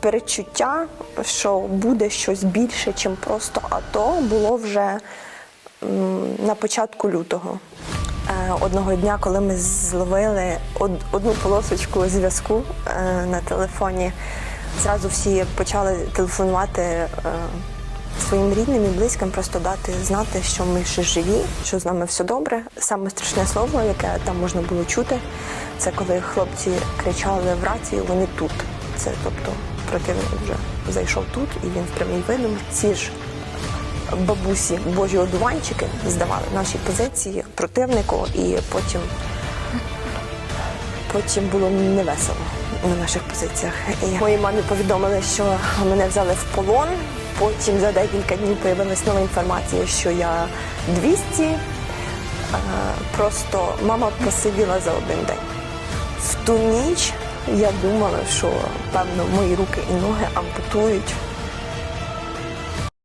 перечуття, що буде щось більше, ніж просто АТО, було вже на початку лютого. Е, Одного дня, коли ми зловили одну полосочку зв'язку е, на телефоні, зразу всі почали телефонувати е, своїм рідним і близьким, просто дати знати, що ми ще живі, що з нами все добре. Саме страшне слово, яке там можна було чути, це коли хлопці кричали в рацію, вони тут. Це тобто противник вже зайшов тут, і він в прямій видимості ж бабусі божі одуванчики здавали наші позиції противнику, і потім, потім було невесело на наших позиціях. І моїй мамі повідомили, що мене взяли в полон. Потім за декілька днів появилась нова інформація, що я 200. Е, Просто мама посиділа за один день. В ту ніч я думала, що певно мої руки і ноги ампутують.